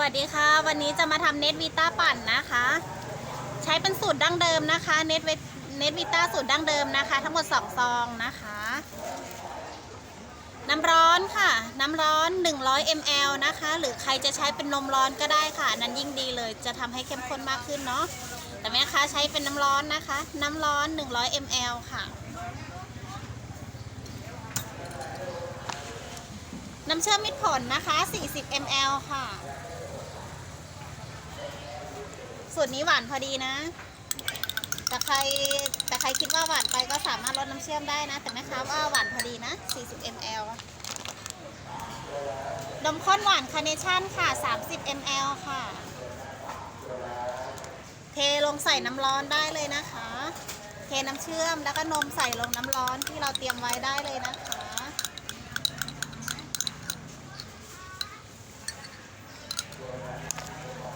วัสดีค่ะ วันนี้จะมาทำเน็ตวิต้าปั่นนะคะ ใช้เป็นสูตรดั้งเดิมนะคะเน็ตเน็ตวิต้าสูตรดั้งเดิมนะคะ ทั้งหมด2ซองนะคะ น้ำร้อนค่ะ น้ำร้อน 100 ml นะคะ หรือใครจะใช้เป็นนมร้อนก็ได้ค่ะนนั้นยิ่งดีเลยจะทำให้เข้มข้นมากขึ้นเนาะแต่แม่ค้าใช้เป็นน้ำร้อนนะคะ น้ำร้อน 100 ml ค่ะน้ำเชื่อมมิตรผลนะคะ 40 ml ค่ะ สูตรนี้หวานพอดีนะ แต่ใครแต่ใครคิดว่าหวานไปก็สามารถลดน้ำเชื่อมได้นะ แต่แม่ค้าว่าหวานพอดีนะ 40 ml นมข้นหวานคาเนชั่นค่ะ 30 ml ค่ะ เทลงใส่น้ำร้อนได้เลยนะคะ เทน้ำเชื่อมแล้วก็นมใส่ลงน้ำร้อนที่เราเตรียมไว้ได้เลยนะคะ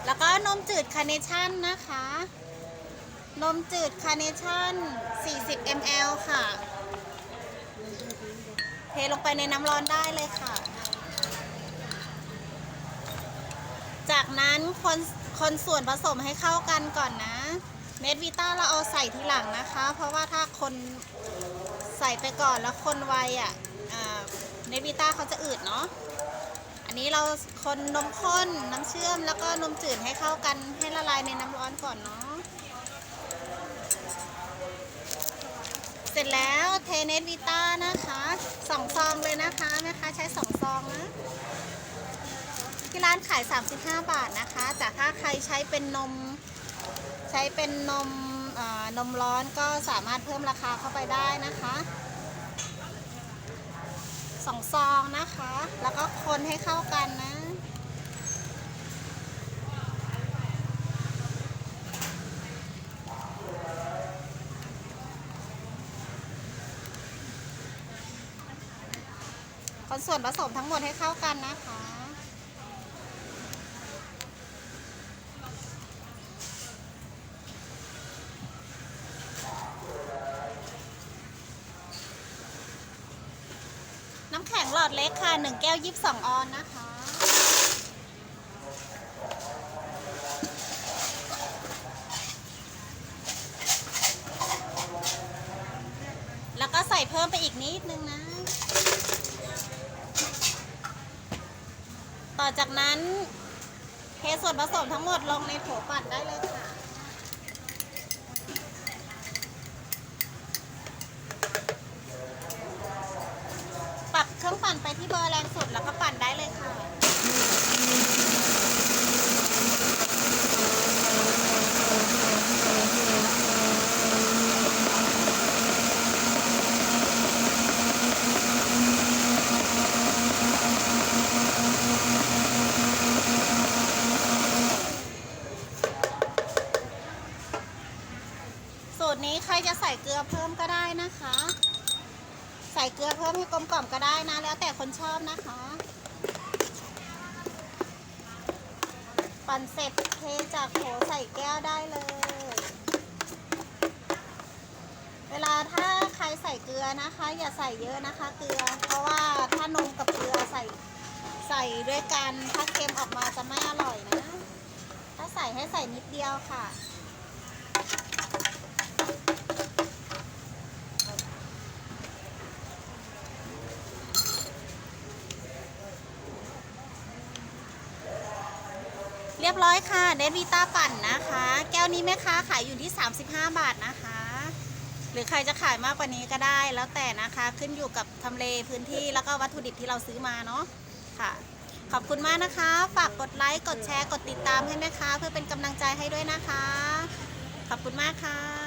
แล้วก็ นมจืดคาร์เนชั่นนะคะ นมจืดคาร์เนชั่น 40 ml ค่ะ เทลงไปในน้ำร้อนได้เลยค่ะ จากนั้นคนคนส่วนผสมให้เข้ากันก่อนนะ เมดวิต้าเราเอาใส่ทีหลังนะคะ เพราะว่าถ้าคนใส่ไปก่อนแล้วคนไวอะเมดวิต้าเขาจะอืดเนาะ อันนี้เราคนนมข้นน้ำเชื่อมแล้วก็นมจืดให้เข้ากันให้ละลายในน้ำร้อนก่อนเนาะ เสร็จแล้วเทเนสวิต้านะคะสองซองเลยนะคะแม่ค้าใช้สองซองนะที่ร้านขาย 35 บาทนะคะ แต่ถ้าใครใช้เป็นนม ใช้เป็นนมอ่อนมร้อนก็สามารถเพิ่มราคาเข้าไปได้นะคะ องซองนะคะ แล้วก็คนให้เข้ากันนะคนส่วนผสมทั้งหมดให้เข้ากันนะคะ น้ำ แข็งหลอดเล็กค่ะ 1 แก้ว 22 ออนนะคะ แล้วก็ใส่เพิ่มไปอีกนิดนึงนะ ต่อจากนั้นเทส่วนผสมทั้งหมดลงในโถปั่นได้เลยค่ะ ปรับเครื่องปั่นไปที่เบอร์แรงสุดแล้วก็ปั่นได้เลยค่ะ สูตรนี้ใครจะใส่เกลือเพิ่มก็ได้นะคะ ใส่เกลือเพิ่มให้กลมกล่อมก็ได้นะ แล้วแต่คนชอบนะคะ ปั่นเสร็จเทจากโถใส่แก้วได้เลย เวลาถ้าใครใส่เกลือนะคะ อย่าใส่เยอะนะคะเกลือ เพราะว่าถ้านมกับเกลือใส่ใส่ด้วยกันถ้าเค็มออกมาจะไม่อร่อยนะ ถ้าใส่ให้ใส่นิดเดียวค่ะ เรียบร้อยค่ะเดวิต้าปั่นนะคะ แก้วนี้แม่ค้าขายอยู่ที่ 35 บาทนะคะ หรือใครจะขายมากกว่านี้ก็ได้แล้วแต่นะคะขึ้นอยู่กับทำเลพื้นที่แล้วก็วัตถุดิบที่เราซื้อมาเนาะค่ะ ขอบคุณมากนะคะ ฝากกดไลค์กดแชร์กดติดตามให้แม่ค้าเพื่อเป็นกำลังใจให้ด้วยนะคะ ขอบคุณมากค่ะ